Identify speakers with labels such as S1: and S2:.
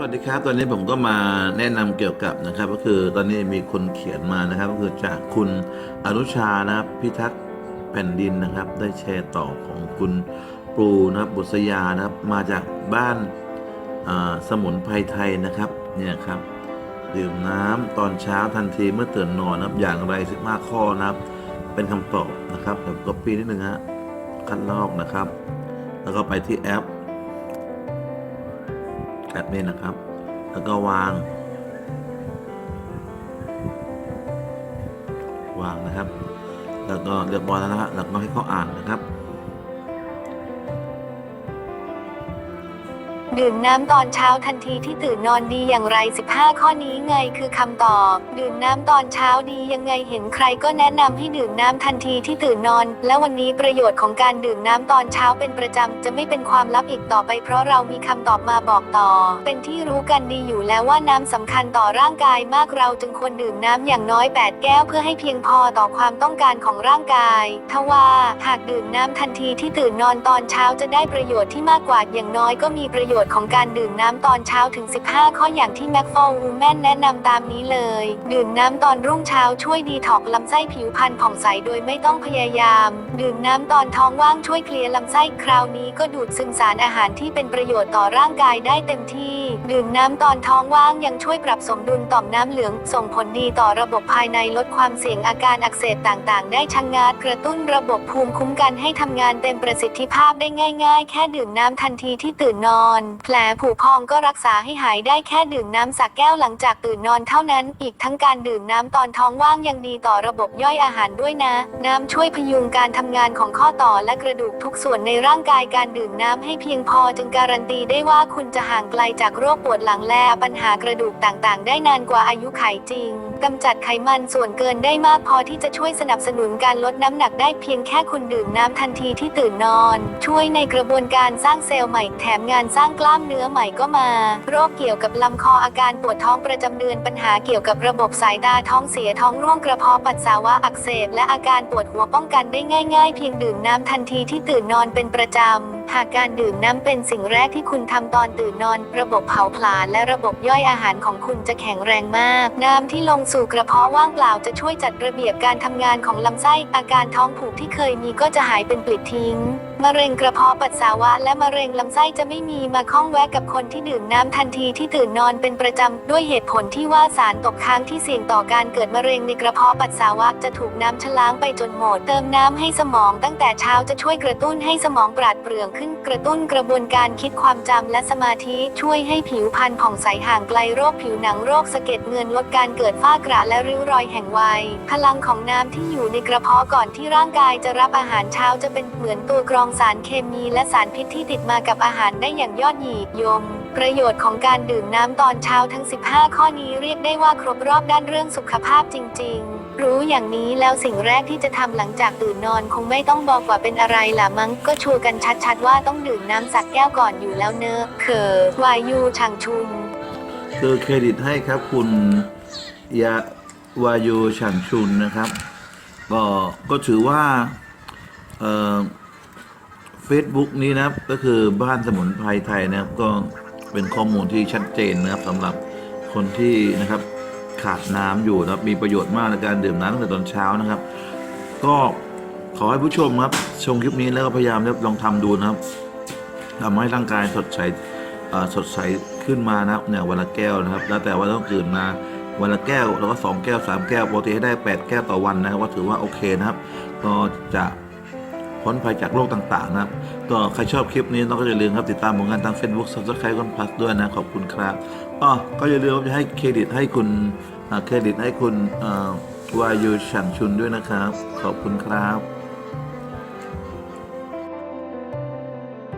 S1: วัสดีครับ ตอนนี้ผมก็มาแนะนำเกี่ยวกับนะครับ ก็คือตอนนี้มีคนเขียนมานะครับ ก็คือจากคุณอนุชานะครับพิทักษ์แผ่นดินนะครับ ได้แชร์ต่อของคุณปูนะครับบุษยานะครับ มาจากบ้านสมุนไพรไทยนะครับเนี่ยครับ ดื่มน้ำตอนเช้าทันทีเมื่อตื่นนอนนะครับ อย่างไร15ข้อนะครับ เป็นคำตอบนะครับเดี๋ยวก๊อปปี้นิดนึงฮะคัดลอกนะครับ แล้วก็ไปที่แอป แอปนี้นะครับ แล้วก็วาง วางนะครับ แล้วก็เรียบร้อยแล้วนะฮะแล้วก็ให้เขาอ่านนะครับ
S2: ดื่มน้ำตอนเช้าทันทีที่ตื่นนอนดีอย่างไร 15 ข้อนี้ไงคือคำตอบ ดื่มน้ำตอนเช้าดียังไงเห็นใครก็แนะนำให้ดื่มน้ำทันทีที่ตื่นนอน และวันนี้ประโยชน์ของการดื่มน้ำตอนเช้าเป็นประจำจะไม่เป็นความลับอีกต่อไป เพราะเรามีคำตอบมาบอกต่อ เป็นที่รู้กันดีอยู่แล้วว่าน้ำสำคัญต่อร่างกายมากเราจึงควรดื่มน้ำอย่างน้อย 8 แก้วเพื่อให้เพียงพอต่อความต้องการของร่างกาย ทว่าหากดื่มน้ำทันทีที่ตื่นนอนตอนเช้าจะได้ประโยชน์ที่มากกว่าอย่างน้อยก็มีประโยชน์ของการดื่มน้ำตอนเช้าถึง 15 ข้ออย่างที่แม็กฟอลวูแมนแนะนำตามนี้เลย ดื่มน้ำตอนรุ่งเช้าช่วยดีท็อกลำไส้ผิวพรรณผ่องใสโดยไม่ต้องพยายาม ดื่มน้ำตอนท้องว่างช่วยเคลียร์ลำไส้คราวนี้ก็ดูดซึมสารอาหารที่เป็นประโยชน์ต่อร่างกายได้เต็มที่ ดื่มน้ำตอนท้องว่างยังช่วยปรับสมดุลต่อมน้ำเหลือง ส่งผลดีต่อระบบภายในลดความเสี่ยงอาการอักเสบต่างๆ ได้ชะงงัดกระตุ้นระบบภูมิคุ้มกันให้ทำงานเต็มประสิทธิภาพได้ง่าย ๆ แค่ดื่มน้ำทันทีที่ตื่นนอนแผลผุพองก็รักษาให้หายได้แค่ดื่มน้ำสักแก้วหลังจากตื่นนอนเท่านั้น อีกทั้งการดื่มน้ำตอนท้องว่างยังดีต่อระบบย่อยอาหารด้วยนะ น้ำช่วยพยุงการทำงานของข้อต่อและกระดูกทุกส่วนในร่างกายการดื่มน้ำให้เพียงพอจึงการันตีได้ว่าคุณจะห่างไกลจากโรคปวดหลังและปัญหากระดูกต่างๆ ได้นานกว่าอายุไขจริง กำจัดไขมันส่วนเกินได้มากพอที่จะช่วยสนับสนุนการลดน้ำหนักได้เพียงแค่คุณดื่มน้ำทันทีที่ตื่นนอน ช่วยในกระบวนการสร้างเซลล์ใหม่แถมงานสร้างกล้ามเนื้อใหม่ก็มา โรคเกี่ยวกับลำคออาการปวดท้องประจำเดือนปัญหาเกี่ยวกับระบบสายตาท้องเสียท้องร่วงกระเพาะปัสสาวะอักเสบและอาการปวดหัวป้องกันได้ง่าย ๆ เพียงดื่มน้ำทันทีที่ตื่นนอนเป็นประจำ หากการดื่มน้ำเป็นสิ่งแรกที่คุณทำตอนตื่นนอน ระบบเผาผลาญและระบบย่อยอาหารของคุณจะแข็งแรงมาก น้ำที่ลงสู่กระเพาะว่างเปล่าจะช่วยจัดระเบียบการทำงานของลำไส้อาการท้องผูกที่เคยมีก็จะหายเป็นปลิดทิ้งมะเร็งกระเพาะปัสสาวะและมะเร็งลำไส้จะไม่มีมาข้องแวะกับคนที่ดื่มน้ำทันทีที่ตื่นนอนเป็นประจำ ด้วยเหตุผลที่ว่าสารตกค้างที่เสี่ยงต่อการเกิดมะเร็งในกระเพาะปัสสาวะจะถูกน้ำชะล้างไปจนหมด เติมน้ำให้สมองตั้งแต่เช้าจะช่วยกระตุ้นให้สมองปราดเปรื่องขึ้น กระตุ้นกระบวนการคิดความจำและสมาธิช่วยให้ผิวพรรณผ่องใสห่างไกลโรคผิวหนังโรคสะเก็ดเงินลดการเกิดฝ้ากระและริ้วรอยแห่งวัย พลังของน้ำที่อยู่ในกระเพาะก่อนที่ร่างกายจะรับอาหารเช้าจะเป็นเหมือนตัวกรองสารเคมีและสารพิษที่ติดมากับอาหารได้อย่างยอดหยียม ประโยชน์ของการดื่มน้ำตอนเช้าทั้ง 15 ข้อนี้เรียกได้ว่าครบรอบด้านเรื่องสุขภาพจริง ๆรู้อย่างนี้แล้วสิ่งแรกที่จะทำหลังจากตื่นนอนคงไม่ต้องบอกว่าเป็นอะไรล่ะมั้ง ก็ชัวร์กันชัดๆว่าต้องดื่มน้ำสักแก้วก่อนอยู่แล้วเนอะเคอวายูชางชุน
S1: คือเครดิตให้ครับคุณยาวายูฉ่างชุนนะครับ ก็ก็ถือว่าเฟซ บุ๊กนี้นะครับก็คือบ้านสมุนไพรไทยนะครับ ก็เป็นข้อมูลที่ชัดเจนนะครับสำหรับคนที่นะครับขาดน้ำอยู่นะครับมีประโยชน์มากในการดื่มน้ำตั้งแต่ตอนเช้านะครับ ก็ขอให้ผู้ชมครับชมคลิปนี้แล้วก็พยายามลองทำดูนะครับทำให้ร่างกายสดใสสดใสขึ้นมานะครับเนี่ยวันละแก้วนะครับ แล้วแต่ว่าต้องตื่นมาวันละแก้วแล้วก็สองแก้วสามแก้วปกติให้ได้แปดแก้วต่อวันนะครับว่าถือว่าโอเคนะครับ ก็จะ พ้นภัยจากโรคต่างๆนะครับ ก็ใครชอบคลิปนี้ต้องก็อย่าลืมครับติดตามผลงานทาง Facebook Subscribe กันพัสด้วยนะขอบคุณครับอ๋อก็อย่าลืมจะให้เครดิตให้คุณเครดิตให้คุณวายูฉังชุนด้วยนะครับ ขอบคุณครับ